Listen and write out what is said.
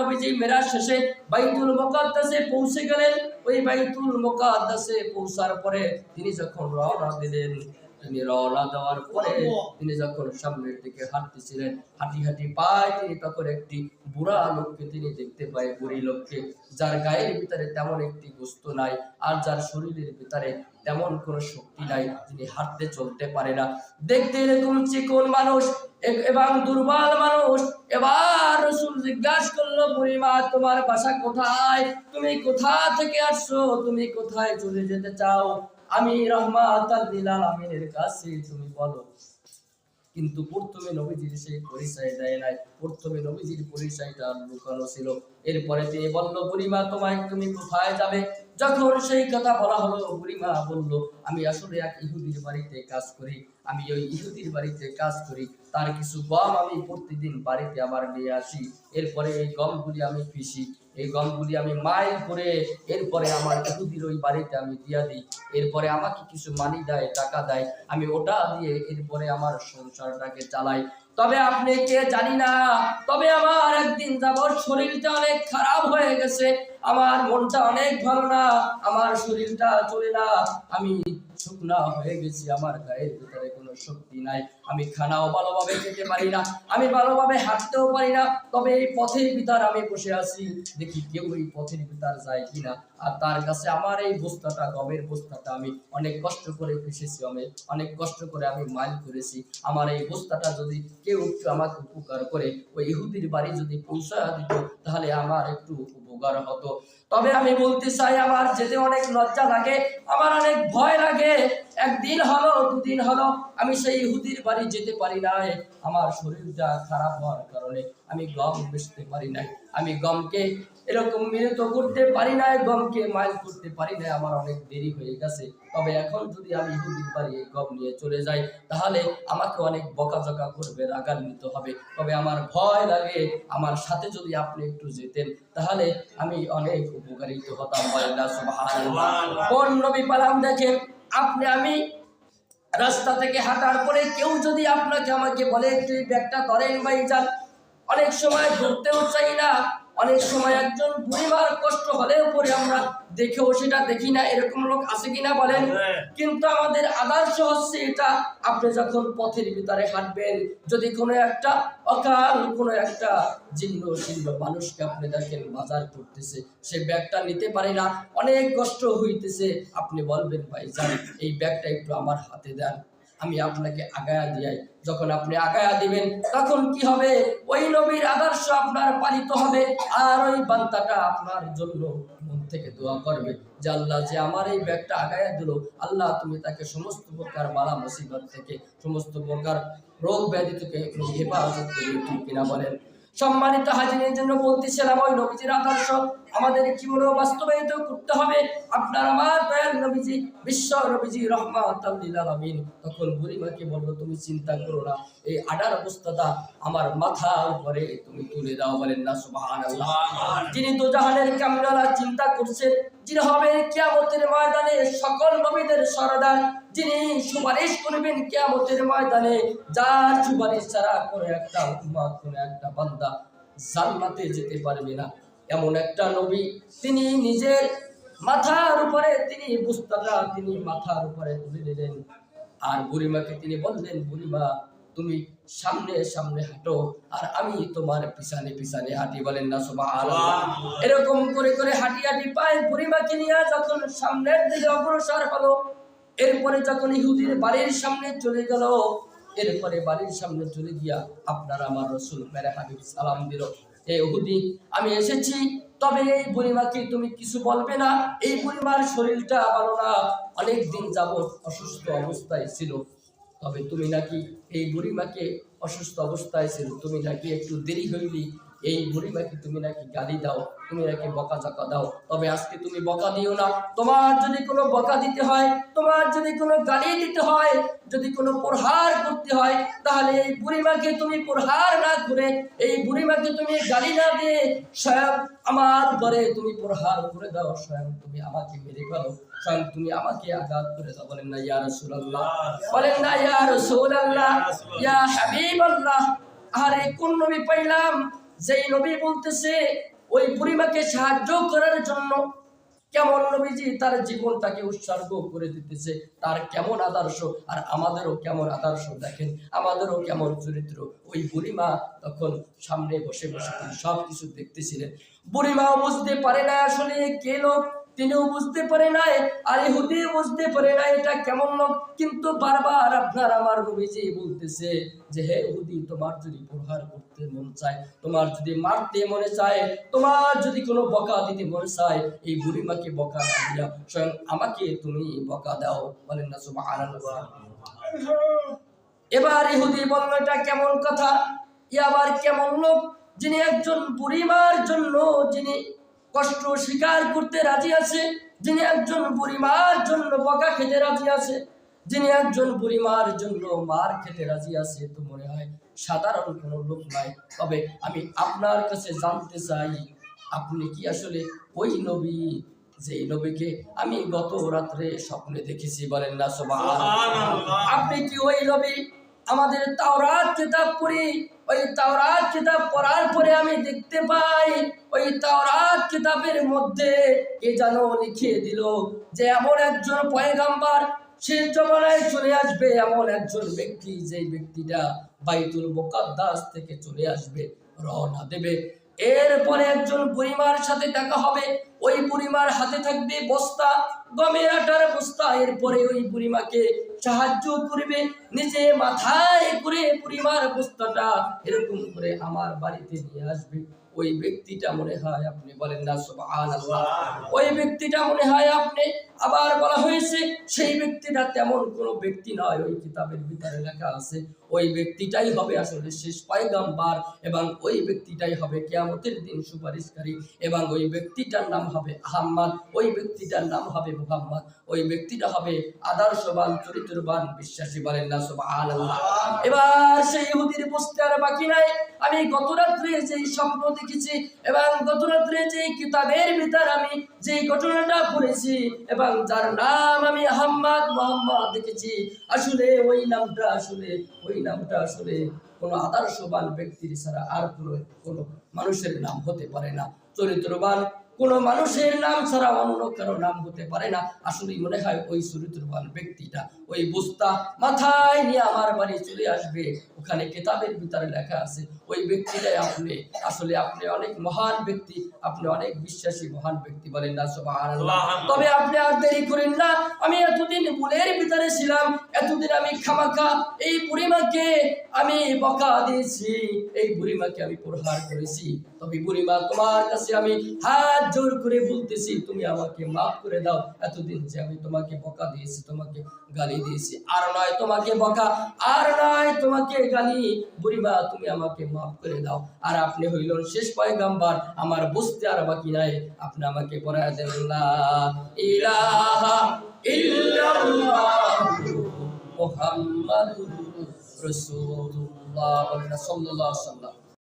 নবীজি মেরাজ শেষে বাইতুল মোকাদ্দাসে পৌঁছে গেলেন। ওই বাইতুল মোকাদ্দাসে পৌঁছার পরে তিনি যখন রওনা দিলেন তিনি রওনা দেওয়ার পরে তিনি যখন সামনের দিকে হাঁটতেছিলেন হাঁটি হাঁটি পায় তিনি তখন একটি বুড়া লোককে তিনি দেখতে পায় বুড়ি লোককে। যার গায়ের ভিতরে তেমন একটি গোস্ত নাই আর যার শরীরের ভিতরে তেমন কোনো শক্তি নাই তিনি হাঁটতে চলতে পারে না। দেখতে এরকম চিকন মানুষ? এবং দুর্বল মানুষ। এবার রসুল জিজ্ঞাসা করল বুড়িমা তোমার বাসা কোথায়? তুমি কোথা থেকে আসছো? তুমি কোথায় চলে যেতে চাও? আমি রহমাত আমিনের কাছে তুমি বলো। কিন্তু প্রথমে নবীজির সেই পরিচয় দেয় নাই। প্রথমে নবীজির পরিচয়টা লুকানো ছিল। এরপরে তিনি বলল, বুড়িমা, তোমায় তুমি কোথায় যাবে? যখন সেই কথা বলা হলো, বুড়িমা বলল, আমি আসলে এক ইহুদির বাড়িতে কাজ করি। আমি ওই ইহুদির বাড়িতে কাজ করি। তার কিছু গম আমি প্রতিদিন বাড়িতে আবার নিয়ে আসি। এরপরে এই গমগুলি আমি পিষি। এই গমগুলি আমি মাইল করে এরপরে আমার ইহুদির ওই বাড়িতে আমি দিয়া দিই। এরপরে আমাকে কিছু মানি দেয়, টাকা দেয়, আমি ওটা দিয়ে এরপরে আমার সংসারটাকে চালাই। তবে আপনি কে জানি না, তবে আমার একদিন যাবৎ শরীরটা অনেক খারাপ হয়ে গেছে। আমার মনটা অনেক ভালো না, আমার শরীরটা চলে না। আমি শুকনা হয়ে গেছি, আমার গায়ের ভিতরে কোনো শক্তি নাই। আমি খানাও ভালোভাবে খেতে পারি না, আমি ভালোভাবে হাঁটতেও পারি না, তবে এই পথের ভিতর আমি বসে আছি। দেখি কেউ এই পথের ভিতর যায় কিনা। আর তার কাছে আমার এই বস্তাটা, গমের বস্তাটা আমি অনেক কষ্ট করে পিসেছি আমি অনেক কষ্ট করে আমি মাইল করেছি। আমার এই বস্তাটা যদি কেউ একটু আমাকে উপকার করে, ওই ইহুদির বাড়ি যদি পৌঁছা দিত, তাহলে আমার একটু উপকার হতো। তবে আমি বলতে চাই, আমার যেতে অনেক লজ্জা লাগে, আমার অনেক একদিন হলো, দুদিন হলো, আমি সেই ইহুদির বাড়ি যেতে পারি নাই। আমার শরীরটা খারাপ হওয়ার কারণে আমি গম বেচতে পারি নাই। আমি গমকে এরকম মিলিত করতে পারি নাই, গমকে মাইল করতে পারি নাই। আমার অনেক দেরি হয়ে গেছে। তবে এখন যদি আমি ইহুদির বাড়ি গম নিয়ে চলে যাই, তাহলে আমাকে অনেক বকাঝকা করবে, রাগান্বিত হবে। তবে আমার ভয় লাগে, আমার সাথে যদি আপনি একটু যেতেন, তাহলে আমি অনেক উপকারিত হতাম। কোন নবী পালাম দেখেন? আপনি আমি রাস্তা থেকে হাঁটার পরে কেউ যদি আপনাকে আমাকে বলে, তুই ব্যাগটা ধরেন ভাই, যান। অনেক সময় ধরতেও চাই না। অনেক সময় একজন বুড়িমার কষ্ট হলেও পরে আমরা দেখেও সেটা দেখি না এরকম লোক আছে কিনা বলেন। কিন্তু আমাদের আদর্শ হচ্ছে এটা আপনি যখন পথের ভিতরে হাঁটবেন যদি কোনো একটা অকাল কোনো একটা জীর্ণ শীর্ণ মানুষকে আপনি দেখেন বাজার করতেছে সে ব্যাগটা নিতে পারে না অনেক কষ্ট হইতেছে। আপনি বলবেন ভাই যান এই ব্যাগটা একটু আমার হাতে দেন। আমি আপনাকে আগায়া দিয়াই। যখন আপনি আগায়া দিবেন, তখন কি হবে? ওই নবীর আদর্শ আপনার পালিত হবে, আর ওই বান্তাটা আপনার জন্য মন থেকে দোয়া করবে যে আল্লাহ যে আমার এই ব্যাগটা আগায়া দিল, আল্লাহ তুমি তাকে সমস্ত প্রকার বালা মুসিবত থেকে, সমস্ত প্রকার রোগ ব্যাধি থেকে হেফাজত করে কিনা বলেন? সম্মানিত হাজিনের জন্য বলতেছিলাম ওই নবীজির আদর্শ আমাদের জীবনে বাস্তবায়িত করতে হবে? আপনার আমার দয়াল নবীজি বিশ্ব নবীজি রহমাতাল্লিল তখন বুড়িমাকে বলল তুমি চিন্তা করো না এই আডার অবস্থাটা আমার মাথার উপরে তুমি তুলে দাও। বলেন না সুবহানাল্লাহ। যিনি তো জাহানের কামনারা চিন্তা করছেন যিনি হবেন কিয়ামতের ময়দানে সকল নবীদের সরদার যিনি সুপারিশ করবেন কিয়ামতের ময়দানে যার সুপারিশ ছাড়া কোনো একটা উম্মত কোনো একটা বান্দা জান্নাতে যেতে পারবে না। এমন একটা নবী তিনি নিজের মাথার উপরে তিনি বুস্তাটা তিনি মাথার উপরে তুলে দিলেন আর বুড়িমাকে তিনি বললেন বুড়িমা তুমি সামনে সামনে হাঁটো আর আমি তোমার পিছনে পিছনে হাঁটি। বলেন না সুবহানাল্লাহ। এরকম করে করে হাঁটি হাঁটি পায় বুড়িমাকে নিয়ে যখন সামনের দিকে অগ্রসর হলো এরপরে যখন ইহুদির বাড়ির সামনে চলে গেল, এরপরে বাড়ির সামনে চলে গিয়া আপনার আমার রসুল মেরে হাবিব, সালাম দিল। হে ইহুদি, আমি এসেছি, তবে এই বুড়িমাকে তুমি কিছু বলবে না? এই বুড়িমার শরীরটা ভালো না অনেক দিন যাবৎ অসুস্থ অবস্থায় ছিল। তবে তুমি নাকি এই বুড়িমাকে অসুস্থ অবস্থায় ছিল, তুমি নাকি একটু দেরি হইলি? এই বুড়িমাকে তুমি নাকি গালি দাও, তুমি নাকি বকা চকা দাও। তবে আজকে তুমি বকা দিও না। তোমার যদি কোনো বকা দিতে হয়, তোমার যদি কোনো গালি দিতে হয়, যদি কোনো প্রহার করতে হয়, তাহলে এই বুড়িমাকে তুমি প্রহার না করে, এই বুড়িমাকে তুমি গালি না দিয়ে স্বয়ং আমার উপরে তুমি প্রহার করে দাও, স্বয়ং তুমি আমাকে মেরে ফেলো, স্বয়ং তুমি আমাকে আঘাত করে দাও। বলেন না, ইয়া রাসূলুল্লাহ। বলেন না, ইয়া রাসূলুল্লাহ। ইয়া হাবিবাল্লাহ। আরে কোন নবী পাইলাম যেই নবী বলতেছে, ওই বুড়িমাকে সাহায্য করার জন্য কেমন নবীজি তার জীবনটাকে উৎসর্গ করে দিতেছে। তার কেমন আদর্শ আর আমাদেরও কেমন আদর্শ দেখেন, আমাদেরও কেমন চরিত্র। ওই বুড়িমা তখন সামনে বসে বসে সব কিছু দেখতেছিলেন। বুড়িমাও বুঝতে পারে না আসলে কে লোক। তিনিও বুঝতে পারে নাই আর ইহুদি বুঝতে পারে না এটা কেমন লোক, কিন্তু বারবার আপনার আমার নবীজি বলতেছে যে, হে ইহুদি তোমার যদি প্রহার করতে মন চায়, তোমার যদি মারতে মনে চায়, তোমার যদি কোনো বকা দিতে মনে চায়, এই বুড়িমাকে বকা না দিয়া স্বয়ং আমাকে তুমি বকা দাও। বলেন না, সুবহানাল্লাহ। এবার ইহুদি বলল, এটা কেমন কথা? ই আবার কেমন লোক? যিনি একজন বুড়িমার জন্য যিনি কষ্ট স্বীকার করতে রাজি আছে? যিনি একজন বুড়িমার জন্য বকা খেতে রাজি আছে। যিনি একজন বুড়িমার জন্য মার খেতে রাজি আছে তো মনে হয় সাধারণ কোনো লোক নয় তবে আমি আপনার কাছে জানতে চাই আপনি কি আসলে ওই নবী? যেই নবীকে আমি গত রাত্রে স্বপ্নে দেখেছি বলেন না সুবহানাল্লাহ। আপনি কি ওই নবী? আমাদের তাওরাত কিতাব পড়ি ওই তাওরাত কিতাব পড়ার পরে আমি দেখতে পাই, ওই তাওরাত কিতাবের মধ্যে কে যেন লিখিয়ে দিল যে এমন একজন পয়গাম্বার শেষ জমানায় চলে আসবে এমন একজন ব্যক্তি, যেই ব্যক্তিটা বাইতুল মোকাদ্দাস থেকে চলে আসবে, রওনা দেবে। এরপরে একজন বুড়িমার সাথে দেখা হবে। ওই বুড়িমার হাতে থাকবে বস্তা গমের আটার বস্তা। এরপরে ওই বুড়িমাকে সাহায্য করবে নিজে মাথায় করে বুড়িমার বস্তাটা এরকম করে আমার বাড়িতে নিয়ে আসবে। ওই ব্যক্তিটা মনে হয় আপনি বলেন না সুবহানাল্লাহ। ওই ব্যক্তিটা মনে হয় আপনি আবার বলা হয়েছে সেই ব্যক্তিটা তেমন কোনো ব্যক্তি নয়। ওই কিতাবের ভিতরে লেখা আছে ওই ব্যক্তিটাই হবে আসলে শেষ পয়গাম্বার এবং ওই ব্যক্তিটাই হবে কেয়ামতের দিন সুপারিশকারী এবং ওই ব্যক্তিটার নাম হবে আহম্মদ, ওই ব্যক্তিটার নাম হবে মুহাম্মদ, ওই ব্যক্তিটা হবে আদর্শবান, চরিত্রবান, বিশ্বাসী বলেন না, সুবহানাল্লাহ। এবার সেই ইহুদির বুঝতে আর বাকি নাই। আমি গত রাত্রে যেই স্বপ্ন দেখেছি এবং গত রাত্রে যেই কিতাবের ভিতর আমি যেই ঘটনাটা পড়েছি এবং যার নাম আমি আহম্মদ মোহাম্মদ দেখেছি। আসলে ওই নামটা আসলে, ওই নামটা আসলে কোনো আদর্শবান ব্যক্তির ছাড়া আর কোনো কোনো মানুষের নাম হতে পারে না। চরিত্রবান কোনো মানুষের নাম ছাড়া অন্য কারও নাম হতে পারে না। আসলে মনে হয় ওই চরিত্রবান ব্যক্তিটা ওই বস্তা মাথায় নিয়ে আমার বাড়ি চলে আসবে। ওখানে কেতাবের ভিতরে লেখা আছে ওই ব্যক্তিটাই আপনি। আসলে আপনি অনেক মহান ব্যক্তি আপনি অনেক বিশ্বাসী মহান ব্যক্তি বলেন না তবে আপনি আর দেরি করেন না। আমি এতদিন বুলের ভিতরে ছিলাম এতদিন আমি খামাখা এই বুড়িমাকে আমি বকা দিয়েছি এই বুড়িমাকে আমি প্রহার করেছি। তবে বুড়িমা তোমার কাছে আমি হাত জোর করে বলতেছি তুমি আমাকে মাফ করে দাও। এতদিন যে আমি তোমাকে বকা দিয়েছি তোমাকে গালি দিয়েছি আর নয় তোমাকে বকা আর নয় তোমাকে গালি বুড়িমা, তুমি আমাকে মাফ করে দাও। আর আপনি হইলেন শেষ পয়গাম্বার। আমার বুঝতে আর বাকি নাই। আপনি আমাকে পড়ায় দেন ইলাহা ইল্লাল্লাহ মুহাম্মাদুর